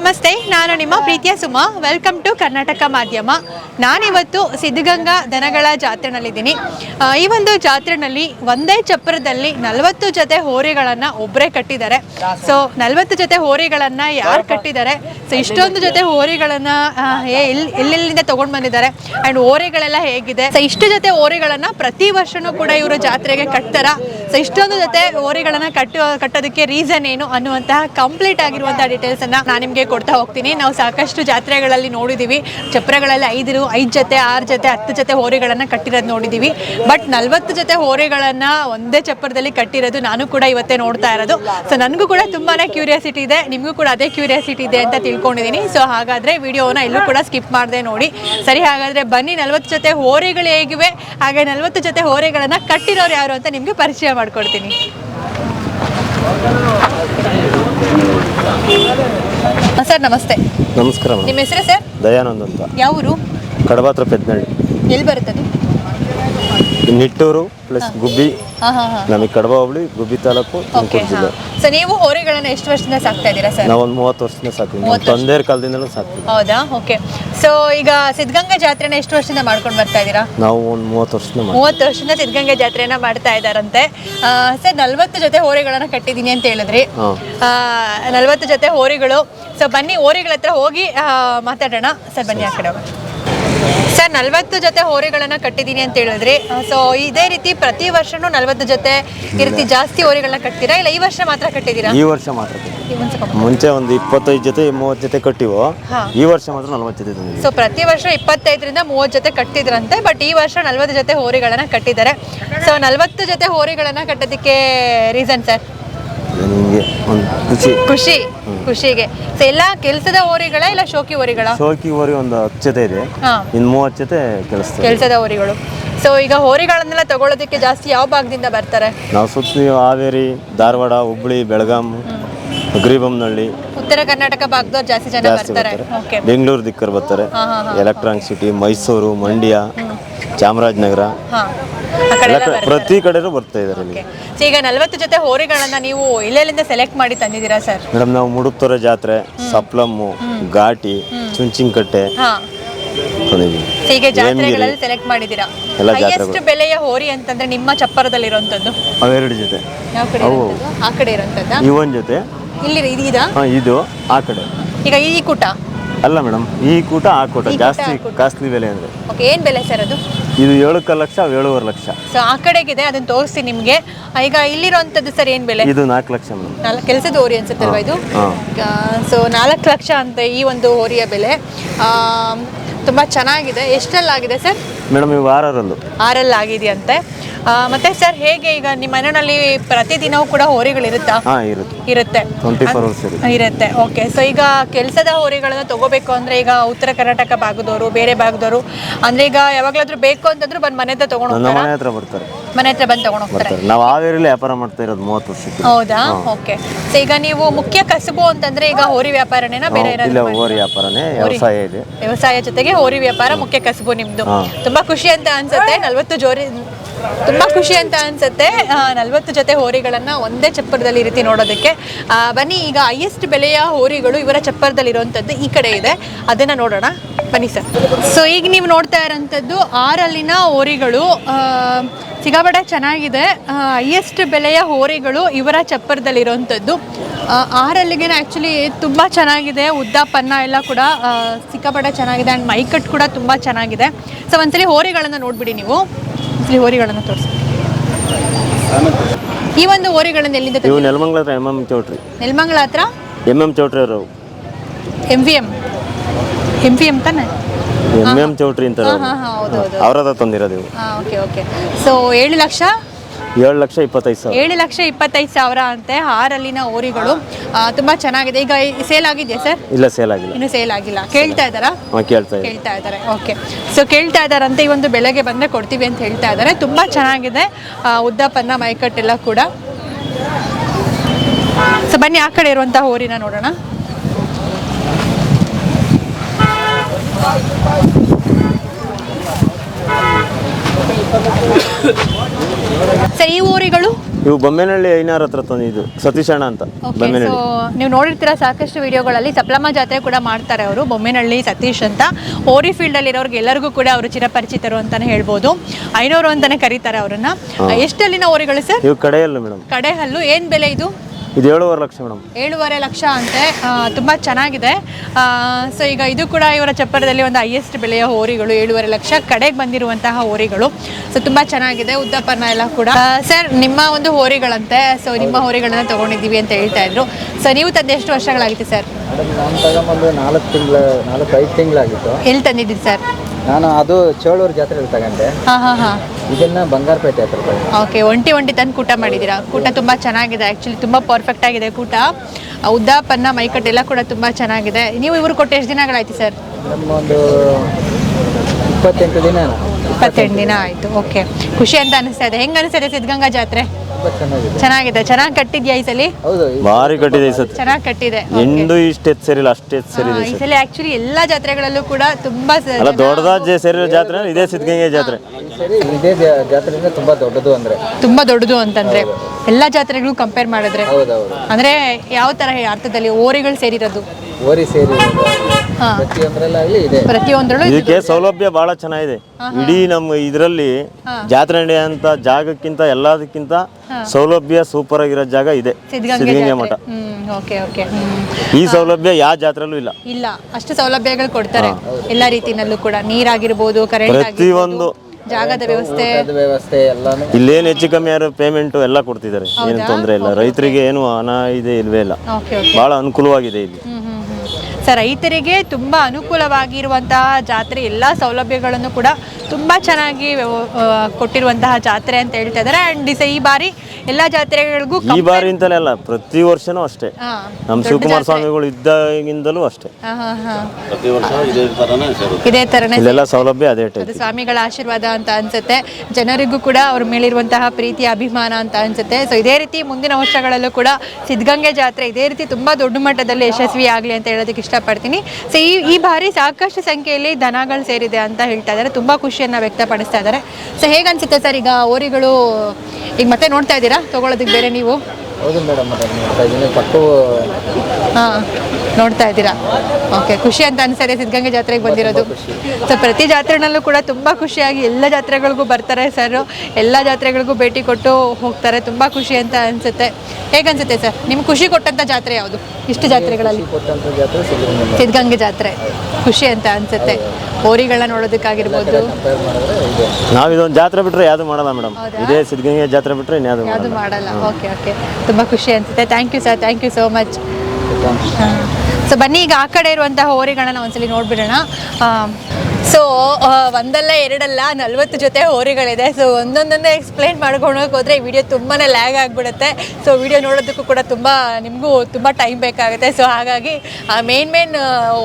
ನಮಸ್ತೆ, ನಾನು ನಿಮ್ಮ ಪ್ರೀತಿಯ ಸುಮ. ವೆಲ್ಕಮ್ ಟು ಕರ್ನಾಟಕ ಮಾಧ್ಯಮ. ನಾನಿವತ್ತು ಸಿದ್ಧಗಂಗಾ ದನಗಳ ಜಾತ್ರೆನಲ್ಲಿದ್ದೀನಿ. ಈ ಒಂದು ಜಾತ್ರೆನಲ್ಲಿ ಒಂದೇ ಚಪ್ಪರದಲ್ಲಿ ನಲವತ್ತು ಜೊತೆ ಹೋರಿಗಳನ್ನು ಒಬ್ಬರೇ ಕಟ್ಟಿದ್ದಾರೆ. ಸೊ ನಲವತ್ತು ಜೊತೆ ಹೋರಿಗಳನ್ನು ಯಾರು ಕಟ್ಟಿದ್ದಾರೆ? ಸೊ ಇಷ್ಟೊಂದು ಜೊತೆ ಹೋರಿಗಳನ್ನು ಎಲ್ಲಿ ಎಲ್ಲೆಲ್ಲಿಂದ ತೊಗೊಂಡು ಬಂದಿದ್ದಾರೆ. ಆ್ಯಂಡ್ ಹೋರಿಗಳೆಲ್ಲ ಹೇಗಿದೆ? ಸೊ ಇಷ್ಟು ಜೊತೆ ಹೋರಿಗಳನ್ನು ಪ್ರತಿ ವರ್ಷನೂ ಕೂಡ ಇವರು ಜಾತ್ರೆಗೆ ಕಟ್ತಾರ. ಸೊ ಇಷ್ಟೊಂದು ಜೊತೆ ಹೋರಿಗಳನ್ನು ಕಟ್ಟೋ, ಕಟ್ಟೋದಕ್ಕೆ ರೀಸನ್ ಏನು ಅನ್ನುವಂತಹ ಕಂಪ್ಲೀಟ್ ಆಗಿರುವಂತಹ ಡೀಟೇಲ್ಸ್ ಅನ್ನ ನಾನು ನಿಮಗೆ ಕೊಡ್ತಾ ಹೋಗ್ತೀನಿ. ನಾವು ಸಾಕಷ್ಟು ಜಾತ್ರೆಗಳಲ್ಲಿ ನೋಡಿದ್ದೀವಿ ಚಪ್ರಗಳಲ್ಲಿ ಐದು ಐದು ಜೊತೆ, ಆರು ಜೊತೆ, ಹತ್ತು ಜೊತೆ ಹೋರೆಗಳನ್ನು ಕಟ್ಟಿರೋದು ನೋಡಿದ್ದೀವಿ ಬಟ್ ನಲ್ವತ್ತು ಜೊತೆ ಹೋರೆಗಳನ್ನು ಒಂದೇ ಚಪ್ಪರದಲ್ಲಿ ಕಟ್ಟಿರೋದು ನಾನು ಕೂಡ ಇವತ್ತೇ ನೋಡ್ತಾ ಇರೋದು. ಸೊ ನನಗೂ ಕೂಡ ತುಂಬಾ ಕ್ಯೂರಿಯಾಸಿಟಿ ಇದೆ. ನಿಮಗೂ ಕೂಡ ಅದೇ ಕ್ಯೂರಿಯಾಸಿಟಿ ಇದೆ ಅಂತ ತಿಳ್ಕೊಂಡಿದ್ದೀನಿ ಸೊ ಹಾಗಾದರೆ ವಿಡಿಯೋನ ಎಲ್ಲೂ ಕೂಡ ಸ್ಕಿಪ್ ಮಾಡದೆ ನೋಡಿ. ಸರಿ, ಹಾಗಾದರೆ ಬನ್ನಿ, ನಲ್ವತ್ತು ಜೊತೆ ಹೋರೆಗಳು ಹೇಗಿವೆ? ಹಾಗೆ ನಲ್ವತ್ತು ಜೊತೆ ಹೋರೆಗಳನ್ನು ಕಟ್ಟಿರೋರು ಯಾರು ಅಂತ ನಿಮಗೆ ಪರಿಚಯ ಮಾಡ್ಕೊಡ್ತೀನಿ. ಸರ್ ನಮಸ್ತೆ. ನಮಸ್ಕಾರ ಮೇಡಮ್. ನಿಮ್ಮ ಹೆಸರು ಸರ್? ದಯಾನಂದ್ ಅಂತ. ಯಾವ ಊರು ಕಡಬಾತ್ರ ಪೆದ್ನಳ್ಳಿ. ಎಲ್ಲಿ ಬರುತ್ತದೆ ನಿಟ್ಟೂರು ಪ್ಲಸ್ ಗುಬ್ಬಿ. ನಮಗೆ ಕಡಬ ಹೋಬಳಿ ಗುಬ್ಬಿ ತಾಲೂಕು ತುಮಕೂರು ಜಿಲ್ಲೆ. ಸೊ ನೀವು ಹೋರಿಗಳನ್ನ ಎಷ್ಟು ವರ್ಷದಿಂದ ಸಾಕ್ತಾ ಇದ್ದೀರಾ ಸರ್ ನಾವು ಒಂದು ಮೂವತ್ತು ವರ್ಷದಿಂದ ಸಾಕ್ತೀವಿ. ನಮ್ಮ ತಂದೆಯರ ಕಾಲದಿಂದಲೂ ಸಾಕ್ತೀವಿ. ಹೌದಾ? ಓಕೆ ಸೊ ಈಗ ಸಿದ್ಧಗಂಗಾ ಜಾತ್ರೆನ ಎಷ್ಟು ವರ್ಷದಿಂದ ಮಾಡ್ಕೊಂಡು ಬರ್ತಾ ಇದ್ದೀರಾ? ನಾವು ಒಂದು ಮೂವತ್ತು ವರ್ಷದಿಂದ ಮೂವತ್ತು ವರ್ಷದಿಂದ ಸಿದ್ಧಗಂಗೆ ಜಾತ್ರೆಯನ್ನ ಮಾಡ್ತಾ ಇದ್ದಾರಂತೆ. ಸರ್ ನಲ್ವತ್ತು ಜೊತೆ ಹೋರಿಗಳನ್ನ ಕಟ್ಟಿದ್ದೀನಿ ಅಂತ ಹೇಳಿದ್ರಿ. ನಲ್ವತ್ತು ಜೊತೆ ಹೋರಿಗಳು. ಸೊ ಬನ್ನಿ ಹೋರಿಗಳ ಹತ್ರ ಹೋಗಿ ಮಾತಾಡೋಣ. ಸರ್ ಬನ್ನಿ ಆ ಕಡೆ. ಸರ್ ನಲ್ವತ್ತು ಜೊತೆ ಹೋರಿಗಳನ್ನ ಕಟ್ಟಿದೀನಿ ಅಂತ ಹೇಳಿದ್ರಿ ಸೊ ಇದೇ ರೀತಿ ಪ್ರತಿ ವರ್ಷನೂ ನಲ್ವತ್ತು ಜೊತೆ ಈ ರೀತಿ ಜಾಸ್ತಿ ಹೋರಿಗಳನ್ನ ಕಟ್ತೀರಾ? ಇಲ್ಲ ಈ ವರ್ಷ ಮಾತ್ರ ಕಟ್ಟಿದ್ದೀರಾ? ಈ ವರ್ಷ ಮಾತ್ರ ಮುಂಚೆ ಒಂದು ಇಪ್ಪತ್ತೈದು ಜೊತೆ ಮೂವತ್ತು ಜೊತೆ ಕಟ್ಟಿವು. ಈ ವರ್ಷ ಮಾತ್ರ ನಲ್ವತ್ತು ಜೊತೆ ತಂದಿದ್ದೀವಿ. ಸೊ ಪ್ರತಿ ವರ್ಷ ಇಪ್ಪತ್ತೈದರಿಂದ ಮೂವತ್ತು ಜೊತೆ ಕಟ್ಟಿದ್ರಂತೆ ಬಟ್ ಈ ವರ್ಷ ನಲ್ವತ್ತು ಜೊತೆ ಹೋರಿಗಳನ್ನ ಕಟ್ಟಿದ್ದಾರೆ. ಸೊ ನಲ್ವತ್ತು ಜೊತೆ ಹೋರಿಗಳನ್ನ ಕಟ್ಟೋದಕ್ಕೆ ರೀಸನ್ ಸರ್ ಇದು ನಿಮಗೆ ಒಂದು ಖುಷಿ. ಖುಷಿ ಖುಷಿಗೆ. ಸೊ ಎಲ್ಲ ಕೆಲಸದ ಓರಿಗಳ ಇಲ್ಲ ಶೋಕಿ ಓರಿಗಳ? ಶೋಕಿ ಹೋರಿ ಒಂದು ಹತ್ತು ಜೊತೆ ಇದೆ. ಹಾ. ಇನ್ನು ಮೂವತ್ತು ಜೊತೆ ಕೆಲಸ ಕೆಲಸದ ಓರಿಗಳು. ಸೊ ಈಗ ಹೋರಿಗಳನ್ನೆಲ್ಲ ತಗೊಳ್ಳೋದಕ್ಕೆ ಜಾಸ್ತಿ ಯಾವ ಭಾಗದಿಂದ ಬರ್ತಾರೆ? ನಾವು ಸುತ್ತ ಹಾವೇರಿ ಧಾರವಾಡ ಹುಬ್ಳಿ ಬೆಳಗಾಂ. ಅಗ್ರಿಬೊಮ್ಮನಹಳ್ಳಿ ಉತ್ತರ ಕರ್ನಾಟಕ ಭಾಗದವ್ರು ಜಾಸ್ತಿ ಜನ ಜಾಸ್ತಿ ಬರ್ತಾರೆ. ಬರ್ತಾರೆ. ಓಕೆ ಬೆಂಗಳೂರು ದಿಕ್ಕರು ಬರ್ತಾರೆ. ಹಾ ಹಾ ಹಾ. Electronic city Mysuru Mandya Chamarajanagar. ಹಾ. ಆ ಕಡೆ ಎಲ್ಲ ಎಲ್ಲ ಕಡೆ ಬರ್ತಾರೆ. ಪ್ರತಿ ಕಡೆನೂ ಬರ್ತಾ ಇದ್ದಾರೆ ಇಲ್ಲಿ ಸೊ ಈಗ ನಲವತ್ತು ಜೊತೆ ಹೋರಿಗಳನ್ನ ನೀವು ಇಲ್ಲೆಲ್ಲಿಂದ ಸೆಲೆಕ್ಟ್ ಮಾಡಿ ತಂದಿದ್ದೀರಾ ಸರ್ ಮೇಡಮ್ ನಾವು ಮುಡುಕ್ತೊರೆ ಜಾತ್ರೆ ಸಪ್ಲಮ್ಮು ಘಾಟಿ ಚುಂಚಿಂಕಟ್ಟೆ ಹಾ. ತಂದಿದ್ದೀವಿ. ಈಗ ಜಾತ್ರೆಗಳಲ್ಲಿ ಸೆಲೆಕ್ಟ್ ಮಾಡಿದ್ದೀರಾ? ಎಲ್ಲ ಹೈಯೆಸ್ಟ್ ಬೆಲೆಯ ಹೋರಿ ಅಂತಂದ್ರೆ ನಿಮ್ಮ ಚಪ್ಪರದಲ್ಲಿರುವಂಥದ್ದು ಅವೆರಡು ಜೊತೆ. ಯಾವ ಕಡೆ ಇರುವಂಥದ್ದು? ಆ ಕಡೆ ಇರುವಂಥದ್ದು ಈ ಒಂದು ಜೊತೆ. ಇಲ್ಲಿ ಇದು ಇದಾ? ಹಾಂ ಇದು ಆ ಕಡೆ. ಈಗ ಈ ಕೂಟ? ಅಲ್ಲ ಮೇಡಮ್ ಈ ಕೂಟ ಆ ಕೂಟ. ಈ ಕೂಟ, ಜಾಸ್ತಿ ಕೂಟ. ಕಾಸ್ಟ್ಲಿ ಬೆಲೆ ಅಂದ್ರೆ. ಓಕೆ ಏನು ಬೆಲೆ ಸರ್ ಅದು? ಇದು ಏಳುಕ ಲಕ್ಷ ಅವು ಏಳುವರೆ ಲಕ್ಷ. ಸೊ ಆ ಕಡೆಗಿದೆ ಅದನ್ನ ತೋರಿಸ್ತೀನಿ ನಿಮಗೆ. ಈಗ ಇಲ್ಲಿರುವಂಥದ್ದು ಸರ್ ಏನು ಬೆಲೆ? ಇದು ನಾಲ್ಕು ಲಕ್ಷ ಮೇಡಮ್. ನಾಲ್ಕು ಕೆಲಸದ ಹೋರಿ ಅನ್ಸುತ್ತಲ್ವಾ ಇದು? ಹಾಂ. ಸೊ ನಾಲ್ಕು ಲಕ್ಷ ಅಂತ ಈ ಒಂದು ಹೋರಿಯ ಬೆಲೆ. ಆ, ತುಂಬಾ ಚೆನ್ನಾಗಿದೆ. ಎಷ್ಟಲ್ಲಾಗಿದೆ ಸರ್? ಮೇಡಮ್ ಇವು ಆರರಲ್ಲು ಆರಲ್ಲಿ ಆಗಿದೆಯಂತೆ ಮತ್ತೆ ಸರ್ ಹೇಗೆ ಈಗ ನಿಮ್ಮ ಮನೆಯಲ್ಲಿ ಪ್ರತಿದಿನವೂ ಕೂಡ ಹೋರಿಗಳಿರುತ್ತಾ? ಹಾಂ ಇರುತ್ತೆ. ಇರುತ್ತೆ. ಟ್ವೆಂಟಿ ಫೋರ್ ಅವರ್ಸ್ ಇರುತ್ತೆ. ಇರುತ್ತೆ. ಓಕೆ ಸೊ ಈಗ ಕೆಲಸದ ಹೋರಿಗಳನ್ನ ತಗೋಬೇಕು ಅಂದ್ರೆ ಈಗ ಉತ್ತರ ಕರ್ನಾಟಕ ಭಾಗದವರು ಬೇರೆ ಭಾಗದವರು ಅಂದ್ರೆ ಈಗ ಯಾವಾಗ್ಲಾದ್ರೂ ಬೇಕು ಅಂತಂದ್ರೆ ಬಂದು ಮನೆ ಹತ್ರ ತಗೊಂಡು ನಮ್ಮ ಹೋಗ್ತಾರಾ? ಮನೆ ಹತ್ರ ಬರ್ತಾರೆ. ಮನೆ ಹತ್ರ ಬಂದು ತಗೊಂಡು ಹೋಗ್ತಾರೆ. ಬರ್ತಾರೆ. ನಾವು ಹಾವೇರಿಲಿ ವ್ಯಾಪಾರ ಮಾಡ್ತಾ ಇರೋದು ಮೂವತ್ತು ವರ್ಷಕ್ಕೆ. ಹೌದಾ? ಓಕೆ ಸೊ ಈಗ ನೀವು ಮುಖ್ಯ ಕಸಬು ಅಂತಂದ್ರೆ ಈಗ ಹೋರಿ ವ್ಯಾಪಾರನೇನಾ ಬೇರೆ ಇಲ್ಲ ಏನಾದ್ರು ಓರಿ ವ್ಯಾಪಾರನೇ ವ್ಯವಸಾಯ ಇದೆ. ವ್ಯವಸಾಯ ಜೊತೆಗೆ ಹೋರಿ ವ್ಯಾಪಾರ ಮುಖ್ಯ ಕಸಬು ನಿಮ್ದು. ತುಂಬಾ ಖುಷಿ ಅಂತ ಅನ್ಸುತ್ತೆ. ನಲ್ವತ್ತು ಜೋರಿ ತುಂಬಾ ಖುಷಿ ಅಂತ ಅನ್ಸುತ್ತೆ. ನಲವತ್ತು ಜೊತೆ ಹೋರಿಗಳನ್ನು ಒಂದೇ ಚಪ್ಪರದಲ್ಲಿ ರೀತಿ ನೋಡೋದಕ್ಕೆ. ಬನ್ನಿ, ಈಗ ಹೈಯೆಸ್ಟ್ ಬೆಲೆಯ ಹೋರಿಗಳು ಇವರ ಚಪ್ಪರದಲ್ಲಿ ಇರುವಂತದ್ದು ಈ ಕಡೆ ಇದೆ. ಅದನ್ನ ನೋಡೋಣ. ಬನ್ನಿ ಸರ್. ಸೊ ಈಗ ನೀವು ನೋಡ್ತಾ ಇರೋಂಥದ್ದು ಆರಲ್ಲಿನ ಹೋರಿಗಳು. ಸಿಗಾಬಡೆ ಚೆನ್ನಾಗಿದೆ. ಹೈಯೆಸ್ಟ್ ಬೆಲೆಯ ಹೋರಿಗಳು ಇವರ ಚಪ್ಪರದಲ್ಲಿರುವಂಥದ್ದು. ಆರಲ್ಲಿಗೆ ಆ್ಯಕ್ಚುಲಿ ತುಂಬ ಚೆನ್ನಾಗಿದೆ. ಉದ್ದ, ಪನ್ನ ಎಲ್ಲ ಕೂಡ ಸಿಕ್ಕಬಡ ಚೆನ್ನಾಗಿದೆ. ಆ್ಯಂಡ್ ಮೈಕಟ್ ಕೂಡ ತುಂಬ ಚೆನ್ನಾಗಿದೆ. ಸೊ ಒಂದ್ಸಲಿ ಹೋರಿಗಳನ್ನು ನೋಡಿಬಿಡಿ ನೀವು. ಒಂದ್ಸಲಿ ಹೋರಿಗಳನ್ನು ತೋರಿಸಿ. ಈ ಒಂದು ಹೋರಿಗಳನ್ನು ಎಲ್ಲಿಂದ ಇವು ನೆಲಮಂಗ್ಲ ಹತ್ರ ಎಂ ಎಂ ಚೌಟ್ರಿ. ನೆಲಮಂಗಲ ಹತ್ರ? ಎಂ ಎಂ ಚೌಟ್ರಿ ಅವರು. M V M? M V M ತಾನೆ? ಎಂ ಎಂ ಚೌಟ್ರಿ ಅಂತ ಹಾಂ ಹಾಂ ಹಾಂ ಹೌದು ಹೌದು. ತಂದಿರೋದು ಇವು ಓಕೆ ಓಕೆ. ಸೊ ಏಳು ಲಕ್ಷ ಏಳು ಲಕ್ಷ ಇಪ್ಪತ್ತೈದು ಸಾವಿರ. ಏಳು ಲಕ್ಷ ಇಪ್ಪತ್ತೈದು ಸಾವಿರ ಅಂತೆ ಆರಲ್ಲಿನ ಓರಿಗಳು ತುಂಬಾ ಚೆನ್ನಾಗಿದೆ. ಈಗ ಸೇಲ್ ಆಗಿದೆಯಾ ಸರ್ ಇಲ್ಲ ಸೇಲ್ ಆಗಿಲ್ಲ. ಇನ್ನು ಸೇಲ್ ಆಗಿಲ್ಲ. ಕೇಳ್ತಾ ಇದ್ದಾರಾ? ಹಾಂ ಕೇಳ್ತಾ ಇದೆ ಕೇಳ್ತಾ ಇದ್ದಾರೆ. ಓಕೆ ಸೊ ಕೇಳ್ತಾ ಇದ್ದಾರಂತೆ. ಈ ಒಂದು ಬೆಲೆಗೆ ಬಂದ್ರೆ ಕೊಡ್ತೀವಿ ಅಂತ ಹೇಳ್ತಾ ಇದ್ದಾರೆ. ತುಂಬಾ ಚೆನ್ನಾಗಿದೆ. ಆ, ಉದ್ದ ಪನ್ನ ಮೈಕಟ್ಟೆಲ್ಲ ಕೂಡ. ಸೊ ಬನ್ನಿ ಆ ಕಡೆ ಇರುವಂತಹ ಹೋರಿನ ನೋಡೋಣ. ಸರ್ ಈ ಊರಿಗಳು? ಇವು ಬೊಮ್ಮೆನಹಳ್ಳಿ ಐನಾರ್ ಹತ್ರ ತಂದಿದ್ದು ಸತೀಶ್ ಅಣ್ಣ ಅಂತ ಸೊ ಬೊಮ್ಮೆನಹಳ್ಳಿ. ನೀವು ನೋಡಿರ್ತೀರಾ ಸಾಕಷ್ಟು ವಿಡಿಯೋಗಳಲ್ಲಿ ಸಪ್ಲಮ್ಮ ಜಾತ್ರೆ ಕೂಡ ಮಾಡ್ತಾರೆ ಅವರು ಬೊಮ್ಮೆನಹಳ್ಳಿ ಸತೀಶ್ ಅಂತ. ಓರಿ ಫೀಲ್ಡಲ್ಲಿ ಇರೋರ್ಗೆ ಎಲ್ಲರಿಗೂ ಕೂಡ ಅವರು ಚಿರಪರಿಚಿತರು ಅಂತಾನೆ ಹೇಳ್ಬೋದು. ಐನೋರು ಅಂತಾನೆ ಕರೀತಾರೆ ಅವರನ್ನ. ಎಷ್ಟಲ್ಲಿನ ಓರಿಗಳು ಸರ್? ಇವು ಕಡೆಯಲ್ಲ ಮೇಡಮ್. ಕಡೆ ಏನ್ ಏನು ಬೆಲೆ ಇದು? ಇದು ಏಳುವರೆ ಲಕ್ಷ ಮೇಡಮ್. ಏಳುವರೆ ಲಕ್ಷ ಅಂತೆ. ತುಂಬಾ ಚೆನ್ನಾಗಿದೆ. ಸೊ ಈಗ ಇದು ಕೂಡ ಇವರ ಚಪ್ಪರದಲ್ಲಿ ಒಂದು ಹೈಯೆಸ್ಟ್ ಬೆಲೆಯ ಹೋರಿಗಳು ಏಳುವರೆ ಲಕ್ಷ ಕಡೆಗೆ ಬಂದಿರುವಂತಹ ಹೋರಿಗಳು. ಸೊ ತುಂಬ ಚೆನ್ನಾಗಿದೆ ಉದ್ದಪ್ಪನ ಎಲ್ಲ ಕೂಡ. ಸರ್ ನಿಮ್ಮ ಒಂದು ಹೋರಿಗಳಂತೆ. ಸೊ ನಿಮ್ಮ ಹೋರಿಗಳನ್ನ ತಗೊಂಡಿದ್ದೀವಿ ಅಂತ ಹೇಳ್ತಾ ಇದ್ರು. ಸೊ ನೀವು ತಂದೆ ಎಷ್ಟು ವರ್ಷಗಳಾಗಿತ್ತು ಸರ್? ನಾನು ತಗೊಂಬಂದು ನಾಲ್ಕು ತಿಂಗಳ ನಾಲ್ಕು ಐದು ತಿಂಗಳಾಗಿತ್ತು. ಎಲ್ಲಿ ತಂದಿದ್ದೀರಿ ಸರ್? ನಾನು ಅದು ಚೇಳೂರು ಜಾತ್ರೆಯಲ್ಲಿ ತಗೊಂಡೆ. ಹಾಂ ಹಾಂ ಹಾಂ. ಇದನ್ನ ಬಂಗಾರಪೇಟೆ ಹತ್ರ ಓಕೆ ಒಂಟಿ ಒಂಟಿ ತಂದು ಕೂಟ ಮಾಡಿದ್ದೀರಾ? ಕೂಟ ತುಂಬ ಚೆನ್ನಾಗಿದೆ ಆ್ಯಕ್ಚುಲಿ ತುಂಬ ಪರ್ಫೆಕ್ಟ್ ಆಗಿದೆ ಕೂಟ. ಉದ್ದಾಪನ್ನ ಮೈಕಟ್ ಮೈಕಟ್ಟೆಲ್ಲ ಕೂಡ ತುಂಬ ಚೆನ್ನಾಗಿದೆ. ನೀವು ಇವರು ಕೊಟ್ಟು ಎಷ್ಟು ದಿನಗಳಾಯ್ತು ಸರ್? ನಮ್ಮ ಒಂದು ಇಪ್ಪತ್ತೆಂಟು ದಿನ. ಇಪ್ಪತ್ತೆಂಟು ದಿನ ಆಯಿತು ಓಕೆ. ಖುಷಿ ಅಂತ ಅನಿಸ್ತಾ ಇದೆ. ಹೆಂಗೆ ಅನಿಸ್ತಾ ಇದೆ ಸಿದ್ಧಗಂಗಾ ಜಾತ್ರೆ? ಚೆನ್ನಾಗಿದೆ. ಚೆನ್ನಾಗಿದೆ. ಚೆನ್ನಾಗಿ ಕಟ್ಟಿದ್ಯಾ ಈ ಸಲ? ಭಾರಿ ಕಟ್ಟಿದೆ ಈ ಸತಿ ಚೆನ್ನಾಗಿ ಕಟ್ಟಿದೆ. ಇಂದು ಇಷ್ಟು ಸರಿ ಸೇರಿಲ್ಲ ಅಷ್ಟು ಸೇರಿದೆ ಈ ಸಲ. ಆಕ್ಚುಲಿ ಎಲ್ಲಾ ಜಾತ್ರೆಗಳಲ್ಲೂ ಕೂಡ ತುಂಬಾ ಅಲ್ಲ ದೊಡ್ಡದಾದ ಜೆ ಸೇರಿರೋ ಜಾತ್ರೆ ಇದೇ ಸಿದ್ಧಗಂಗೆ ಜಾತ್ರೆ? ಸರಿ ಇದೇ ಜಾತ್ರೆಯಿಂದ ತುಂಬಾ ದೊಡ್ಡದು ಅಂದ್ರೆ. ತುಂಬಾ ದೊಡ್ಡದು ಅಂತಂದ್ರೆ ಎಲ್ಲಾ ಜಾತ್ರೆಗಳು ಕಂಪೇರ್ ಮಾಡಿದ್ರೆ. ಹೌದು ಅಂದ್ರೆ ಯಾವ ತರ ಅರ್ಥದಲ್ಲಿ ಓರಿಗಳು ಸೇರಿರೋದು? ಓರಿ ಸೇರಿ ಹಾ. ಪ್ರತಿಯೊಂದರಲ್ಲಾಗಲಿ ಇದೆ. ಪ್ರತಿಯೊಂದರಲ್ಲೂ ಇದಕ್ಕೆ ಸೌಲಭ್ಯ ಬಹಳ ಚೆನ್ನಾಗಿದೆ. ಇಡೀ ನಮ್ಮ ಇದರಲ್ಲಿ ಜಾತ್ರೆ ನಡೆಯುವಂತ ಜಾಗಕ್ಕಿಂತ ಎಲ್ಲದಕ್ಕಿಂತ ಸೌಲಭ್ಯ ಸೂಪರ್ ಆಗಿರೋ ಜಾಗ ಇದೆ. ಸಿದ್ಧಗಂಗೆ ಮಠ. Okay okay. ಈ ಸೌಲಭ್ಯ ಯಾವ ಜಾತ್ರೆಲ್ಲೂ ಇಲ್ಲ. ಇಲ್ಲ. ಅಷ್ಟು ಸೌಲಭ್ಯಗಳು ಕೊಡ್ತಾರೆ. ಎಲ್ಲ ರೀತಿನಲ್ಲೂ ಕೂಡ ನೀರಾಗಿರ್ಬೋದು ಕರೆಂಟ್ ಪ್ರತಿಯೊಂದು ಜಾಗದ ವ್ಯವಸ್ಥೆ. ವ್ಯವಸ್ಥೆ ಎಲ್ಲಾನು. ಇಲ್ಲೇನು ಹೆಚ್ಚು ಕಮ್ಮಿ ಯಾರು ಪೇಮೆಂಟು ಎಲ್ಲ ಕೊಡ್ತಿದ್ದಾರೆ. ಏನು ತೊಂದರೆ ಇಲ್ಲ. ರೈತರಿಗೆ ಏನು ಹಣ ಇದೆ ಇಲ್ವೇ ಇಲ್ಲ. Okay okay. ಬಹಳ ಅನುಕೂಲವಾಗಿದೆ ಇಲ್ಲಿ. ಸೊ ರೈತರಿಗೆ ತುಂಬ ಅನುಕೂಲವಾಗಿರುವಂತಹ ಜಾತ್ರೆ ಎಲ್ಲ ಸೌಲಭ್ಯಗಳನ್ನು ಕೂಡ ತುಂಬ ಚೆನ್ನಾಗಿ ಕೊಟ್ಟಿರುವಂತಹ ಜಾತ್ರೆ ಅಂತ ಹೇಳ್ತಾ ಇದ್ದಾರೆ. ಆ್ಯಂಡ್ ಈ ಬಾರಿ ಎಲ್ಲ ಜಾತ್ರೆಗಳಿಗೂ ಈ ಬಾರಿ ಅಂತಲೇ ಅಲ್ಲ ಪ್ರತಿ ವರ್ಷನೂ ಅಷ್ಟೇ. ನಮ್ಮ ಶಿವಕುಮಾರ ಸ್ವಾಮಿಗಳು ಇದ್ದಾಗಿಂದಲೂ ಅಷ್ಟೇ. ಹಾಂ ಹಾಂ ಹಾಂ. ಇದೇ ತರನೇ ಇಲ್ಲೆಲ್ಲ ಸೌಲಭ್ಯ ಅದೇ ಟೈಪ್ ಸ್ವಾಮಿಗಳ ಆಶೀರ್ವಾದ ಅಂತ ಅನ್ಸುತ್ತೆ. ಜನರಿಗೂ ಕೂಡ ಅವ್ರ ಮೇಲಿರುವಂತಹ ಪ್ರೀತಿ ಅಭಿಮಾನ ಅಂತ ಅನ್ಸುತ್ತೆ. ಸೊ ಇದೇ ರೀತಿ ಮುಂದಿನ ವರ್ಷಗಳಲ್ಲೂ ಕೂಡ ಸಿದ್ಧಗಂಗೆ ಜಾತ್ರೆ ಇದೇ ರೀತಿ ತುಂಬಾ ದೊಡ್ಡ ಮಟ್ಟದಲ್ಲಿ ಯಶಸ್ವಿ ಆಗಲಿ ಅಂತ ಹೇಳೋದಕ್ಕೆ ಇಷ್ಟಪಡ್ತೀನಿ. ಸೊ ಈ ಈ ಬಾರಿ ಸಾಕಷ್ಟು ಸಂಖ್ಯೆಯಲ್ಲಿ ದನಗಳು ಸೇರಿದೆ ಅಂತ ಹೇಳ್ತಾ ಇದ್ದಾರೆ. ತುಂಬಾ ಖುಷಿಯನ್ನು ವ್ಯಕ್ತಪಡಿಸ್ತಾ ಇದ್ದಾರೆ. ಸೊ ಹೇಗನ್ಸುತ್ತೆ ಸರ್ ಈಗ ಓರಿಗಳು ಈಗ ಮತ್ತೆ ನೋಡ್ತಾ ಇದ್ದೀರಾ? ತೊಗೊಳೋದಕ್ಕೆ ಬೇರೆ ನೀವು? ಹೌದು ಮೇಡಮ್ ಪಟ್ಟು ಹಾಂ. ನೋಡ್ತಾ ಇದ್ದೀರಾ? ಓಕೆ ಖುಷಿ ಅಂತ ಅನಿಸ್ತಾ ಸಿದ್ಧಗಂಗೆ ಜಾತ್ರೆಗೆ ಬಂದಿರೋದು. ಸೊ ಪ್ರತಿ ಜಾತ್ರೆನಲ್ಲೂ ಕೂಡ ತುಂಬ ಖುಷಿಯಾಗಿ ಎಲ್ಲ ಜಾತ್ರೆಗಳಿಗೂ ಬರ್ತಾರೆ ಸರ್ ಎಲ್ಲ ಜಾತ್ರೆಗಳಿಗೂ ಭೇಟಿ ಕೊಟ್ಟು ಹೋಗ್ತಾರೆ. ತುಂಬ ಖುಷಿ ಅಂತ ಅನಿಸುತ್ತೆ. ಹೇಗನ್ಸುತ್ತೆ ಸರ್ ನಿಮ್ಗೆ ಖುಷಿ ಕೊಟ್ಟಂಥ ಜಾತ್ರೆ ಯಾವುದು? ಇಷ್ಟು ಜಾತ್ರೆಗಳಲ್ಲಿ? ಸಿದ್ಧಗಂಗೆ ಜಾತ್ರೆ. ಖುಷಿ ಅಂತ ಅನ್ಸುತ್ತೆ. ಹೋರಿಗಳನ್ನ ನೋಡೋದಕ್ಕಾಗಿರ್ಬೋದು. ನಾವು ಇದೊಂದು ಜಾತ್ರೆ ಬಿಟ್ರೆ ಯಾವುದು ಮಾಡಲ್ಲ ಮೇಡಮ್ ಇದೇ ಸಿದ್ಧಗಂಗೆ ಜಾತ್ರೆ ಬಿಟ್ರೆ ಇನ್ಯಾವುದು ಯಾವುದು ಮಾಡಲ್ಲ. ಓಕೆ ಓಕೆ ತುಂಬ ಖುಷಿ ಅನಿಸುತ್ತೆ. Thank you sir thank you so much so ಬನ್ನಿ ಈಗ ಆ ಕಡೆ ಇರುವಂತಹ ಹೋರಿಗಳನ್ನ ಒಂದ್ಸಲಿ ನೋಡ್ಬಿಡೋಣ. ಸೊ ಒಂದಲ್ಲ ಎರಡಲ್ಲ ನಲ್ವತ್ತು ಜೊತೆ ಹೋರಿಗಳಿದೆ. ಸೊ ಒಂದೊಂದೊಂದೇ ಎಕ್ಸ್ಪ್ಲೈನ್ ಮಾಡ್ಕೊಂಡು ಹೋದ್ರೆ ಈ ವಿಡಿಯೋ ತುಂಬಾ ಲ್ಯಾಗ್ ಆಗಿಬಿಡುತ್ತೆ. ಸೊ ವಿಡಿಯೋ ನೋಡೋದಕ್ಕೂ ಕೂಡ ತುಂಬ ನಿಮಗೂ ತುಂಬ ಟೈಮ್ ಬೇಕಾಗುತ್ತೆ. ಸೊ ಹಾಗಾಗಿ ಮೇನ್ ಮೇನ್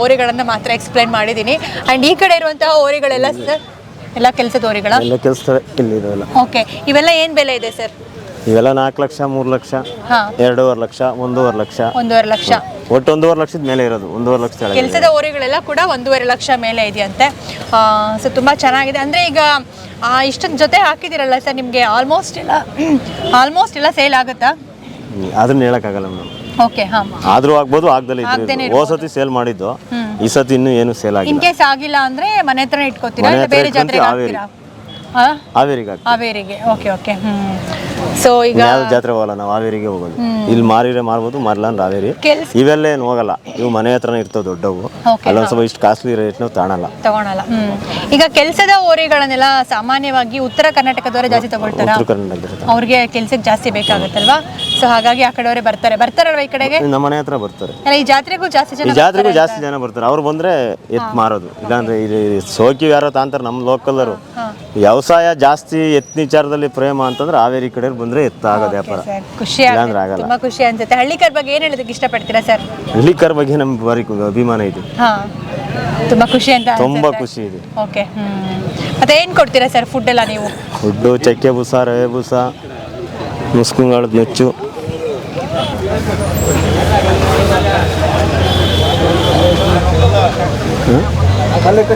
ಹೋರಿಗಳನ್ನು ಮಾತ್ರ ಎಕ್ಸ್ಪ್ಲೈನ್ ಮಾಡಿದ್ದೀನಿ ಆ್ಯಂಡ್ ಈ ಕಡೆ ಇರುವಂತಹ ಹೋರಿಗಳೆಲ್ಲ ಸರ್ ಎಲ್ಲ ಕೆಲಸದ ಹೋರಿಗಳ? ಓಕೆ ಇವೆಲ್ಲ ಏನು ಬೆಲೆ ಇದೆ ಸರ್ ಇವೆಲ್ಲ ನಾಲ್ಕು ಲಕ್ಷ ಮೂರು ಲಕ್ಷ ಹಾಂ. ಎರಡೂವರೆ ಲಕ್ಷ ಒಂದೂವರೆ ಲಕ್ಷ. ಒಂದೂವರೆ ಲಕ್ಷ. ಒಟ್ಟು ಒಂದೂವರೆ ಲಕ್ಷದ ಮೇಲೆ ಇರೋದು ಒಂದೂವರೆ ಲಕ್ಷ ಕೆಳಗೆ ಕೆಲಸದ ಓರೆಗಳೆಲ್ಲ ಕೂಡ ಒಂದೂವರೆ ಲಕ್ಷ ಮೇಲೆ ಇದೆಯಂತೆ. ಸೊ ತುಂಬ ಚೆನ್ನಾಗಿದೆ. ಅಂದರೆ ಈಗ ಇಷ್ಟೊಂದು ಜೊತೆ ಹಾಕಿದಿರಲ್ಲ ಸರ್ ನಿಮಗೆ ಆಲ್ಮೋಸ್ಟ್ ಎಲ್ಲ ಆಲ್ಮೋಸ್ಟ್ ಎಲ್ಲ ಸೇಲ್ ಆಗುತ್ತಾ? ಹ್ಮ್. ಅದನ್ನ ಹೇಳಕ್ಕಾಗಲ್ಲ ಮೇಡಮ್. ಓಕೆ ಹಾಂ. ಆದ್ರೂ ಆಗ್ಬೋದು ಆಗ್ದಲೇ ಆಗ್ದೇನೆ ಇದ್ರು ಹೋದ ಸತಿ ಸೇಲ್ ಮಾಡಿದ್ದು ಈ ಸತಿ ಇನ್ನೂ ಏನು ಸೇಲ್ ಇನ್ ಆಗಿಲ್ಲ ಕೇಸ್ ಆಗಿಲ್ಲ ಅಂದರೆ ಮನೆ ಹತ್ರನೇ ಇಟ್ಕೋತೀರಾ? ಮನೆ ಇಲ್ಲ ಹತ್ರ ಬೇರೆ ಇಟ್ಕೊಂತೀವಿ, ಜಾತ್ರೆಗೆ ಹಾವೇರಿ. ಹಾಕ್ತೀರಾ? ಹಾಂ ಹಾವೇರಿಗೆ ಓಕೆ ಓಕೆ ಹ್ಞೂ ಸೊ ಈಗ ಯಾವ್ದು ಜಾತ್ರೆ ಹೋಗಲ್ಲ ನಾವು ಹಾವೇರಿಗೆ ಹೋಗೋದು. ಇಲ್ಲಿ ಮಾರಿರೆ ಮಾರ್ಬೋದು ಮಾರಲ್ಲ ಅಂದ್ರೆ ಹಾವೇರಿ ಇವೆಲ್ಲ ಏನು ಹೋಗಲ್ಲ. ಇವು ಮನೆ ಹತ್ರನೇ ಇರ್ತಾವೆ ದೊಡ್ಡವು. ಅಲ್ಲೊಂದ್ ಸ್ವಲ್ಪ ಇಷ್ಟು ಕಾಸ್ಟ್ಲಿ ರೇಟ್ ನಾವು ತಾಣಲ್ಲ ತಗೊಳಲ್ಲ. ಈಗ ಕೆಲಸದ ಹೋರಿಗಳನ್ನೆಲ್ಲ ಸಾಮಾನ್ಯವಾಗಿ ಉತ್ತರ ಕರ್ನಾಟಕದವರೇ ಜಾಸ್ತಿ ತಗೊಳ್ತಾರೆ? ಉತ್ತರ ಇರುತ್ತೆ ಅವ್ರಿಗೆ ಕೆಲ್ಸಕ್ಕೆ ಜಾಸ್ತಿ ಬೇಕಾಗುತ್ತಲ್ವಾ? ಸೊ ಹಾಗಾಗಿ ಆ ಕಡೆಯವರೇ ಬರ್ತಾರೆ. ಬರ್ತಾರಲ್ವ ಈ ಕಡೆಗೆ? ನಮ್ಮ ಮನೆ ಹತ್ರ ಬರ್ತಾರೆ. ಅಲ್ಲ ಈ ಜಾತ್ರೆಗೂ ಜಾಸ್ತಿ ಈ ಜನ ಜಾತ್ರೆಗೂ ಜಾಸ್ತಿ ಜನ ಬರ್ತಾರೆ. ಅವ್ರು ಬಂದ್ರೆ ಎತ್ ಮಾರೋದು. ಇಲ್ಲಾಂದ್ರೆ ಇಲ್ಲಿ ಸೋಕಿ ಯಾರೋ ತಾಂತಾರೆ ನಮ್ಮ ಲೋಕಲ್ದರು ವ್ಯವಸಾಯ ಜಾಸ್ತಿ ಎತ್ತಿನ ವಿಚಾರದಲ್ಲಿ ಪ್ರೇಮ ಅಂತಂದ್ರೆ ಹಾವೇರಿ ಕಡೆ ಬಂದ್ರೆ ಎತ್ತ ಆಗೋದು ವ್ಯಾಪಾರ. ಖುಷಿ ಇಲ್ಲಾಂದ್ರೆ ಆಗಲ್ಲ. ತುಂಬಾ ಖುಷಿ ಅನ್ಸುತ್ತೆ. ಹಳ್ಳಿಕರ್ ಬಗ್ಗೆ ಏನ್ ಹೇಳೋದಕ್ಕೆ ಇಷ್ಟಪಡ್ತೀರಾ ಸರ್ ಹಳ್ಳಿಕರ್ ಬಗ್ಗೆ ನಮ್ಗೆ ಬಾರಿ ಅಭಿಮಾನ ಇದೆ. ಹಾ. ತುಂಬಾ ಖುಷಿ ಅಂತ ತುಂಬಾ ಖುಷಿ ಇದೆ. ಓಕೆ ಹ್ಮ್. ಮತ್ತೆ ಏನ್ ಕೊಡ್ತೀರಾ ಸರ್ ಫುಡ್ ಎಲ್ಲ ನೀವು? ಫುಡ್ಡು ಚಕ್ಕೆ ಬೂಸ ರವೆ ಬೂಸ ಮುಸ್ಕುಂಗಾಳದ ಮೆಚ್ಚು. ಅಲ್ಲಕ್ಕೆ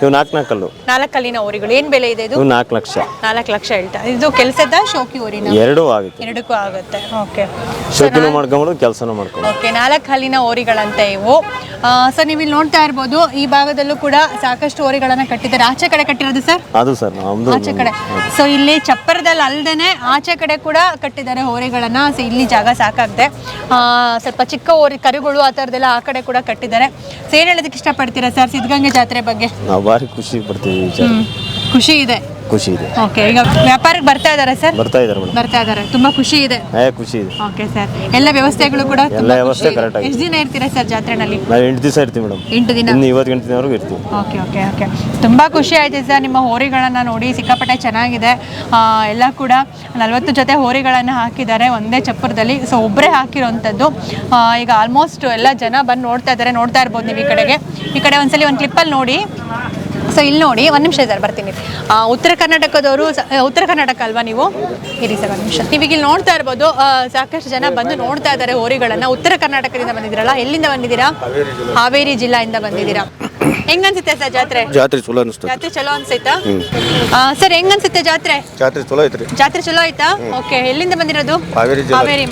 ಇವು ನಾಲ್ಕು ನಾಲ್ಕಲ್ಲು. ನಾಲ್ಕಲ್ಲಿನ ಓರಿಗಳು ಏನ್ ಬೆಲೆ ಇದೆ ಇದು? ಇವು ನಾಲ್ಕು ಲಕ್ಷ. ನಾಲ್ಕು ಲಕ್ಷ ಹೇಳ್ತಾ. ಇದು ಕೆಲಸದ ಶೋಕಿ ಹೋರಿನ? ಎರಡೂ ಆಗುತ್ತೆ. ಎರಡಕ್ಕೂ ಆಗುತ್ತೆ. ಓಕೆ. ಶೋಕಿನೂ ಮಾಡ್ಕೊಂಬಿಡು ಕೆಲಸನೂ ಮಾಡ್ಕೊಂಡು ಓಕೆ ನಾಲ್ಕು ಹಲ್ಲಿನ ಓರಿಗಳಂತೆ ಇವು. ಸರ್ ನೀವು ಇಲ್ಲಿ ನೋಡ್ತಾ ಇರ್ಬೋದು ಈ ಭಾಗದಲ್ಲೂ ಕೂಡ ಸಾಕಷ್ಟು ಹೋರಿಗಳನ್ನ ಕಟ್ಟಿದ್ದಾರೆ. ಆಚೆ ಕಡೆ ಕಟ್ಟಿರೋದು ಸರ್? ಅದು ಸರ್ ನಮ್ದು ಆಚೆ ಕಡೆ. ಸೊ ಇಲ್ಲಿ ಚಪ್ಪರದಲ್ಲಿ ಅಲ್ದೇನೆ ಆಚೆ ಕಡೆ ಕೂಡ ಕಟ್ಟಿದ್ದಾರೆ ಹೋರಿಗಳನ್ನ. ಸೊ ಇಲ್ಲಿ ಜಾಗ ಸಾಕಾಗಿದೆ. ಆ, ಸ್ವಲ್ಪ ಚಿಕ್ಕ ಓರಿ ಕರುಗಳು ಆ ಥರದ್ದೆಲ್ಲ ಆ ಕಡೆ ಕೂಡ ಕಟ್ಟಿದ್ದಾರೆ. ಸೊ ಏನು ಹೇಳೋದಕ್ಕೆ ಇಷ್ಟಪಡ್ತೀರಾ ಸರ್? ಸಿದ್ಧಗಂಗೆ ಜಾತ್ರೆ ಬಗ್ಗೆ. ನಾವು ಭಾರಿ ಖುಷಿ ಪಡ್ತೀವಿ ಖುಷಿ ಇದೆ. ಖುಷಿ ಇದೆ. ಓಕೆ ಈಗ ವ್ಯಾಪಾರಕ್ಕೆ ಬರ್ತಾ ಇದ್ದಾರೆ ಸರ್? ಬರ್ತಾ ಇದ್ದಾರೆ ಮೇಡಮ್. ಬರ್ತಾ ಇದ್ದಾರೆ. ತುಂಬಾ ಖುಷಿ ಇದೆ. ಏ ಖುಷಿ ಇದೆ. ಓಕೆ ಸರ್ ಎಲ್ಲ ವ್ಯವಸ್ಥೆಗಳು ಕೂಡ ಎಲ್ಲ ವ್ಯವಸ್ಥೆ correct ಆಗಿದೆ. ಎಷ್ಟು ದಿನ ಇರ್ತೀರಾ ಸರ್ ಜಾತ್ರೆನಲ್ಲಿ? ನಾವು ಎಂಟು ದಿವಸ ಇರ್ತೀವಿ ಮೇಡಮ್. ಎಂಟು ದಿನ? ಇನ್ನು ಇವತ್ತು ಗಂಟೆವರೆಗೂ ಇರ್ತೀವಿ. Okay okay okay. ತುಂಬ ಖುಷಿ ಆಯ್ತು ಸರ್ ನಿಮ್ಮ ಹೋರಿಗಳನ್ನು ನೋಡಿ. ಸಿಕ್ಕಾಪಟ್ಟೆ ಚೆನ್ನಾಗಿದೆ. ಆ, ಎಲ್ಲ ಕೂಡ ನಲವತ್ತು ಜೊತೆ ಹೋರಿಗಳನ್ನು ಹಾಕಿದ್ದಾರೆ ಒಂದೇ ಚಪ್ಪರದಲ್ಲಿ. ಸೊ ಒಬ್ಬರೇ ಹಾಕಿರೋವಂಥದ್ದು ಆ, ಈಗ ಆಲ್ಮೋಸ್ಟ್ ಎಲ್ಲ ಜನ ಬಂದು ನೋಡ್ತಾ ಇದ್ದಾರೆ. ನೋಡ್ತಾ ಇರ್ಬೋದು ನೀವು ಈ ಕಡೆಗೆ. ಈ ಕಡೆ ಒಂದ್ಸಲಿ ಒಂದು ಕ್ಲಿಪ್ಪಲ್ಲಿ ನೋಡಿ. ಸೊ ಇಲ್ಲಿ ನೋಡಿ ಒಂದು ನಿಮಿಷ ಸರ್ ಬರ್ತೀನಿ. ಉತ್ತರ ಕರ್ನಾಟಕದವರು ಉತ್ತರ ಕರ್ನಾಟಕ ಅಲ್ವಾ ನೀವು? ಇರಿ ಸರ್ ಒಂದು ನಿಮಿಷ. ನೀವೀಗ ಇಲ್ಲಿ ನೋಡ್ತಾ ಇರ್ಬೋದು ಸಾಕಷ್ಟು ಜನ ಬಂದು ನೋಡ್ತಾ ಇದ್ದಾರೆ ಹೋರಿಗಳನ್ನು ಉತ್ತರ ಕರ್ನಾಟಕದಿಂದ ಬಂದಿದ್ದೀರಲ್ಲ ಎಲ್ಲಿಂದ ಬಂದಿದ್ದೀರಾ? ಹಾವೇರಿ ಜಿಲ್ಲೆಯಿಂದ ಬಂದಿದ್ದೀರಾ? ಹೆಂಗ್ ಅನ್ಸುತ್ತೆ ಸರ್ ಜಾತ್ರೆ? ಜಾತ್ರೆ ಚಲೋ ಅನ್ಸುತ್ತೆ. ಜಾತ್ರೆ ಚಲೋ ಅನ್ಸೈತಾ? ಸರ್ ಹೆಂಗ್ ಅನ್ಸುತ್ತೆ ಜಾತ್ರೆ? ಜಾತ್ರೆ ಚಲೋ ಐತ್ರಿ. ಜಾತ್ರೆ ಚಲೋ ಆಯ್ತಾ? ಓಕೆ ಎಲ್ಲಿಂದ ಬಂದಿರೋದು. ಹಾವೇರಿ.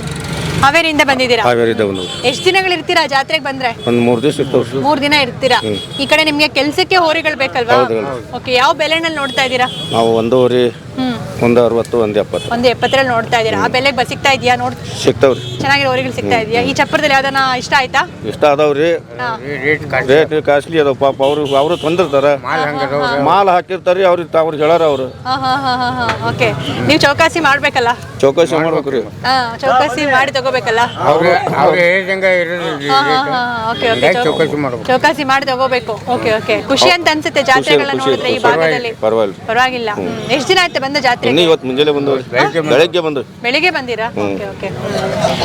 ಹಾವೇರಿಯಿಂದ ಬಂದಿದ್ದೀರಾ? ಹಾವೇರಿದ್ದ ಒಂದು ಎಷ್ಟು ದಿನಗಳು ಇರ್ತೀರಾ ಜಾತ್ರೆಗೆ ಬಂದ್ರೆ? ಒಂದು ಮೂರು ದಿವಸ ಮೂರ್ ದಿನ ಇರ್ತೀರಾ? ಈ ಕಡೆ ನಿಮ್ಗೆ ಕೆಲ್ಸಕ್ಕೆ ಹೋರಿಗಳು ಬೇಕಲ್ವಾ? ಓಕೆ ಯಾವ ಬೆಲೆನಲ್ಲಿ ನೋಡ್ತಾ ಇದ್ದೀರಾ? ನಾವು ಒಂದೂವರೆ ಹ್ಮ್. ಒಂದು ಅರವತ್ತು ಒಂದು ಎಪ್ಪತ್ತು ಒಂದು ಎಪ್ಪತ್ತರಲ್ಲಿ ನೋಡ್ತಾ ಇದ್ದೀರಾ? ಆ ಬೆಲೆ ಬಸ್ ಸಿಗ್ತಾ ಇದೆಯಾ ನೋಡ್ ಸಿಗ್ತಾವ್ರಿ. ಚೆನ್ನಾಗಿರೋ ಹೋರಿಗಳು ಸಿಗ್ತಾ ಇದೆಯಾ ಈ ಚಪ್ಪರದಲ್ಲಿ ಯಾವ್ದಾನ ಇಷ್ಟ ಆಯ್ತಾ? ಇಷ್ಟ ಅದಾವ್ರಿ ಹಾ. Rate costly. ಅದಾವ. ಪಾಪ ಅವ್ರು ಅವರು ತಂದಿರ್ತಾರ. ಮಾಲ್ ಹಾಕಿರ್ತಾರ್ರಿ ಅವ್ರಿಗೆ ಅವ್ರು. ಹೇಳಾರ ಅವರು. ಹಾ ಹಾ ಹಾ ಹಾ ಹಾ. ಓಕೆ ನೀವು ಚೌಕಾಸಿ ಮಾಡ್ಬೇಕಲ್ಲ? ಚೌಕಾಸಿ ಮಾಡ್ಬೇಕ್ರಿ. ಹಾ ಚೌಕಾಸಿ ಮಾಡಿ ತಗೋಬೇಕಲ್ಲ? ಅವ್ರು ಅವ್ರು ಹೇಳಿದಂಗೆ ಇರೋದಿಲ್ಲ ಹಾ, ಹಾ, ಹಾ, okay, okay, ಚೌ- ಚೌಕಾಸಿ ಮಾಡ್ಬೇಕು? ಚೌಕಾಸಿ ಮಾಡಿ ತಗೋಬೇಕು. ಓಕೆ ಓಕೆ ಖುಷಿ ಅಂತ ಅನ್ಸುತ್ತೆ ಜಾತ್ರೆಗಳನ್ನ ನೋಡಿದ್ರೆ ಈ ಭಾಗದಲ್ಲಿ. ಪರವಾಗಿಲ್ಲ. ಪರವಾಗಿಲ್ಲ. ಎಷ್ಟು ದಿನ ಆಯ್ತು ಬಂದ ಜಾತ್ರೆ? ಇನ್ನು ಇವತ್ತು ಮುಂಜಾನೆ ಬಂದು ಬೆಳಗ್ಗೆ ಬಂದು. ಬೆಳಿಗ್ಗೆ ಬಂದಿರಾ? Okay okay.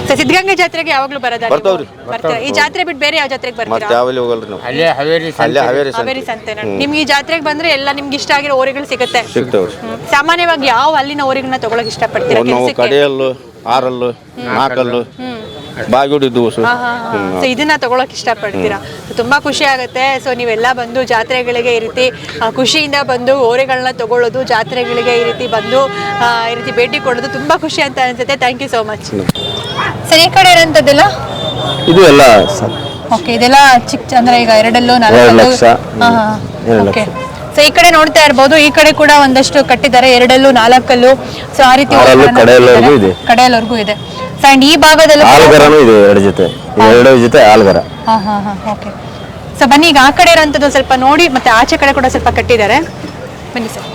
ಸೊ ಸಿದ್ಧಗಂಗೆ ಜಾತ್ರೆಗೆ ಯಾವಾಗ್ಲೂ ಬರೋದಾ ನೀವು? ಬರ್ತಾವ್ರಿ. ಬರ್ತೀರಾ? ಈ ಜಾತ್ರೆ ಬಿಟ್ಟು ಬೇರೆ ಯಾವ ಜಾತ್ರೆಗೆ ಮತ್ತೆ ಬರ್ತೀರಾ ಯಾವಲ್ಲಿ ಹೋಗಲ್ರಿ ನಾವು? ಅಲ್ಲೇ ಹಾವೇರಿ ಅಲ್ಲೇ ಹಾವೇರಿ ಹಾವೇರಿ ಸಂತೆನ ನಿಮ್ಗೆ ಈ ಜಾತ್ರೆಗೆ ಬಂದ್ರೆ ಎಲ್ಲ ನಿಮ್ಗೆ ಇಷ್ಟ ಆಗಿರೋ ಓರಿಗಳು ಸಿಗುತ್ತೆ. ಸಿಗ್ತಾವ್ರಿ ಹ್ಮ್. ಸಾಮಾನ್ಯವಾಗಿ ಯಾವ ಅಲ್ಲಿನ ಓರಿಗಳನ್ನ ತಗೊಳಕ್ ಇಷ್ಟಪಡ್ತೀರಾ? ನಾವು ಕೆಲ್ಸಕ್ಕೆ? ಕಡೆಯಲ್ಲು ಆರಲ್ಲು ನಾಲ್ಕಲ್ಲು ಬಾಗಿಡಿ ದೋಸು ಸೊ ಇದನ್ನ ತಗೊಳಕ್ ಇಷ್ಟಪಡ್ತೀರಾ? ತುಂಬಾ ಖುಷಿ ಆಗುತ್ತೆ. ಸೊ ನೀವೆಲ್ಲ ಬಂದು ಜಾತ್ರೆಗಳಿಗೆ ಈ ರೀತಿ ಆ, ಖುಷಿಯಿಂದ ಬಂದು ಓರೆಗಳನ್ನ ತಗೊಳ್ಳೋದು ಜಾತ್ರೆಗಳಿಗೆ ಈ ರೀತಿ ಬಂದು ಆ, ಈ ರೀತಿ ಭೇಟಿ ಕೊಡೋದು ತುಂಬಾ ಖುಷಿ ಅಂತ ಅನ್ಸುತ್ತೆ. ಥ್ಯಾಂಕ್ ಯು ಸೋ ಮಚ್ ಸರಿ ಈ ಕಡೆ ಇರೋಂಥದ್ದೆಲ್ಲ? ಇದು ಎಲ್ಲ ಓಕೆ ಇದೆಲ್ಲ ಚಿಕ್ಕ ಅಂದ್ರೆ ಈಗ ಎರಡಲ್ಲೂ ನಾಲ್ಕು ಲಕ್ಷ. ಎರಡು ಓಕೆ ಸೊ ಈ ಕಡೆ ನೋಡ್ತಾ ಇರ್ಬೋದು ಈ ಕಡೆ ಕೂಡ ಒಂದಷ್ಟು ಕಟ್ಟಿದ್ದಾರೆ. ಎರಡಲ್ಲೂ ನಾಲ್ಕಲ್ಲೂ. ಸೊ ಆ ರೀತಿ ಆರಲ್ಲೂ, ಕಡೆಯಲ್ಲವರೆಗೂ ಇದೆ. ಕಡೆಯಲ್ಲವರೆಗೂ ಇದೆ. ಸೊ ಅಂಡ್ ಈ ಭಾಗದಲ್ಲೂ ಆಲ್ಗರನೂ ಇದೆ ಎರಡು ಜೊತೆ. ಎರಡು ಜೊತೆ ಆಲ್ಗರ ಹಾ ಹಾ ಹಾ ಓಕೆ ಸೊ ಬನ್ನಿ ಈಗ ಆ ಕಡೆ ಇರೋಂಥದ್ದು ಸ್ವಲ್ಪ ನೋಡಿ ಮತ್ತೆ ಆಚೆ ಕಡೆ ಕೂಡ ಸ್ವಲ್ಪ ಕಟ್ಟಿದ್ದಾರೆ. ಬನ್ನಿ ಸರ್.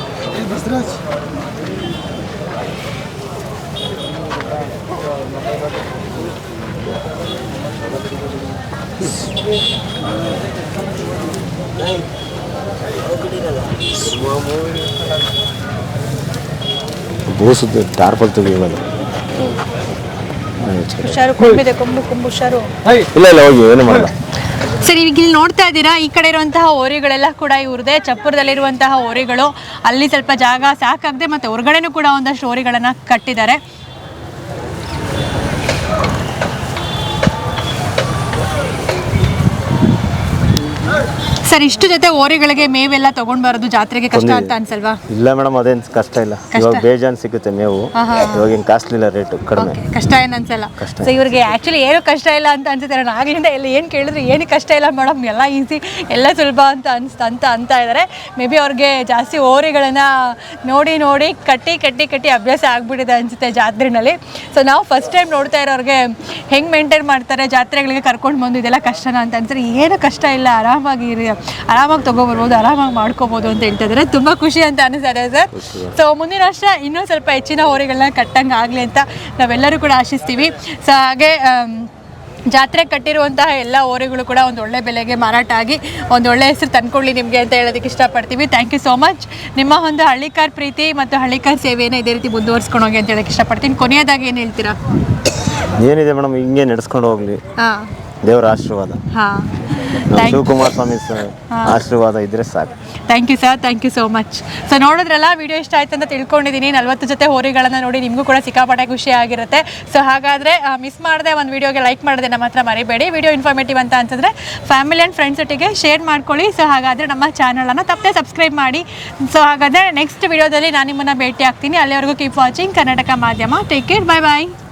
ಬೂಸುತ್ತೆ ಟಾರ್ಪಲ್ ತೆಗಿಯೋದು ಹುಷಾರು ಕೊಂಬಿದೆ ಕೊಂಬು ಕೊಂಬು ಹುಷಾರು. ಇಲ್ಲ ಇಲ್ಲ ಹೋಗಿ ಏನು ಮಾಡಲ್ಲ. ಸರ್ ಈಗ ಇಲ್ಲಿ ನೋಡ್ತಾ ಇದ್ದೀರಾ ಈ ಕಡೆ ಇರುವಂತಹ ಓರೆಗಳೆಲ್ಲ ಕೂಡ ಇವ್ರದೇ ಚಪ್ಪರದಲ್ಲಿರುವಂತಹ ಓರೆಗಳು ಅಲ್ಲಿ ಸ್ವಲ್ಪ ಜಾಗ ಸಾಕಾಗದೆ ಮತ್ತೆ ಹೊರಗಡೆನೂ ಕೂಡ ಒಂದಷ್ಟು ಓರಿಗಳನ್ನ ಕಟ್ಟಿದ್ದಾರೆ. ಸರ್ ಇಷ್ಟು ಜೊತೆ ಓರೆಗಳಿಗೆ ಮೇವೆಲ್ಲ ತಗೊಂಡ್ ಬರೋದು ಜಾತ್ರೆಗೆ ಕಷ್ಟ ಅಂತ ಅನ್ಸಲ್ವಾ? ಇಲ್ಲ ಮೇಡಮ್ ಅದೇನ್ ಕಷ್ಟ ಇಲ್ಲ. ಇವಾಗ ಬೇಜಾನ್ ಸಿಗುತ್ತೆ ಮೇವು. ಇವಾಗ ಏನ್ ಕಾಸ್ಟ್ಲಿ ಇಲ್ಲ ರೇಟು ಕಡಿಮೆ. ಕಷ್ಟ ಏನ್ ಅನ್ಸಲ್ಲ. ಸೊ ಇವ್ರಿಗೆ ಆಕ್ಚುಲಿ ಏನು ಕಷ್ಟ ಇಲ್ಲ ಅಂತ ಅನ್ಸುತ್ತೆ. ನಾನು ಆಗ್ಲಿಂದ ಎಲ್ಲ ಏನು ಕೇಳಿದ್ರೆ ಏನು ಕಷ್ಟ ಇಲ್ಲ ಮೇಡಮ್. ಎಲ್ಲ ಈಸಿ ಎಲ್ಲ ಸುಲಭ ಅಂತ ಅನ್ಸ್ ಅಂತ ಅಂತ ಇದ್ದಾರೆ ಮೇ ಬಿ ಅವ್ರಿಗೆ ಜಾಸ್ತಿ ಓರೆಗಳನ್ನ ನೋಡಿ ನೋಡಿ ಕಟ್ಟಿ ಕಟ್ಟಿ ಕಟ್ಟಿ ಅಭ್ಯಾಸ ಆಗ್ಬಿಟ್ಟಿದೆ ಅನ್ಸುತ್ತೆ ಜಾತ್ರೆನಲ್ಲಿ. ಸೊ ನಾವು ಫಸ್ಟ್ ಟೈಮ್ ನೋಡ್ತಾ ಇರೋರಿಗೆ ಹೆಂಗ್ ಮೇಂಟೈನ್ ಮಾಡ್ತಾರೆ ಜಾತ್ರೆಗಳಿಗೆ ಕರ್ಕೊಂಡು ಬಂದು ಇದೆಲ್ಲ ಕಷ್ಟನ ಅಂತ ಅನ್ಸಿದ್ರೆ ಏನು ಕಷ್ಟ ಇಲ್ಲ ಆರಾಮಾಗಿ ಇರಿ ಆರಾಮಾಗಿ ತೊಗೊಬರ್ಬೋದು ಆರಾಮಾಗಿ ಮಾಡ್ಕೋಬೋದು ಅಂತ ಹೇಳ್ತಾ ಇದ್ದಾರೆ ತುಂಬ ಖುಷಿ ಅಂತ ಅನಿಸ್ತಾರೆ ಸರ್. ಸೊ ಮುಂದಿನ ವರ್ಷ ಇನ್ನೂ ಸ್ವಲ್ಪ ಹೆಚ್ಚಿನ ಹೋರಿಗಳನ್ನ ಕಟ್ಟಂಗೆ ಆಗಲಿ ಅಂತ ನಾವೆಲ್ಲರೂ ಕೂಡ ಆಶಿಸ್ತೀವಿ. ಸೊ ಹಾಗೆ ಜಾತ್ರೆ ಕಟ್ಟಿರುವಂತಹ ಎಲ್ಲ ಓರೆಗಳು ಕೂಡ ಒಂದು ಒಳ್ಳೆ ಬೆಲೆಗೆ ಮಾರಾಟ ಆಗಿ ಒಂದು ಒಳ್ಳೆ ಹೆಸರು ತಂದ್ಕೊಳ್ಳಿ ನಿಮಗೆ ಅಂತ ಹೇಳೋದಕ್ಕೆ ಇಷ್ಟಪಡ್ತೀವಿ. ಥ್ಯಾಂಕ್ ಯು ಸೋ ಮಚ್ ನಿಮ್ಮ ಒಂದು ಹಳ್ಳಿಕಾರ್ ಪ್ರೀತಿ ಮತ್ತು ಹಳ್ಳಿಕಾರ್ ಸೇವೆಯನ್ನು ಇದೇ ರೀತಿ ಮುಂದುವರ್ಸ್ಕೊಂಡು ಹೋಗಿ ಅಂತ ಹೇಳೋಕ್ಕೆ ಇಷ್ಟಪಡ್ತೀನಿ. ಕೊನೆಯದಾಗಿ ಏನು ಹೇಳ್ತೀರಾ? ಏನಿದೆ ಮೇಡಮ್ ಹಿಂಗೆ ನಡೆಸ್ಕೊಂಡು ಹೋಗ್ಲಿ. ಹಾಂ. ದೇವರ ಆಶೀರ್ವಾದ. ಹಾಂ. ಶಿವಕುಮಾರ್ ಸ್ವಾಮಿ ಆಶೀರ್ವಾದ ಇದ್ರೆ ಸಾಕು. Thank you sir thank you so much so ನೋಡಿದ್ರಲ್ಲ ವಿಡಿಯೋ ಇಷ್ಟ ಆಯ್ತು ಅಂತ ತಿಳ್ಕೊಂಡಿದ್ದೀನಿ ನಲ್ವತ್ತು ಜೊತೆ ಹೋರಿಗಳನ್ನು ನೋಡಿ ನಿಮಗೂ ಕೂಡ ಸಿಕ್ಕಾಪಟ್ಟೆ ಖುಷಿ ಆಗಿರುತ್ತೆ. ಸೊ ಹಾಗಾದರೆ ಮಿಸ್ ಮಾಡದೆ ಒಂದು ವಿಡಿಯೋಗೆ ಲೈಕ್ ಮಾಡದೆ ನಮ್ಮ ಹತ್ರ ಮರಿಬೇಡಿ. ವಿಡಿಯೋ ಇನ್ಫಾರ್ಮೇಟಿವ್ ಅಂತ ಅನ್ಸಿದ್ರೆ ಫ್ಯಾಮಿಲಿ ಆ್ಯಂಡ್ ಫ್ರೆಂಡ್ಸ್ ಒಟ್ಟಿಗೆ ಶೇರ್ ಮಾಡ್ಕೊಳ್ಳಿ. ಸೊ ಹಾಗಾದರೆ ನಮ್ಮ ಚಾನಲನ್ನು ತಪ್ಪದೆ ಸಬ್ಸ್ಕ್ರೈಬ್ ಮಾಡಿ. ಸೊ ಹಾಗಾದರೆ ನೆಕ್ಸ್ಟ್ ವಿಡಿಯೋದಲ್ಲಿ ನಾನು ನಿಮ್ಮನ್ನು ಭೇಟಿ ಆಗ್ತೀನಿ ಅಲ್ಲಿವರೆಗೂ ಕೀಪ್ ವಾಚಿಂಗ್ ಕರ್ನಾಟಕ ಮಾಧ್ಯಮ. Take care bye bye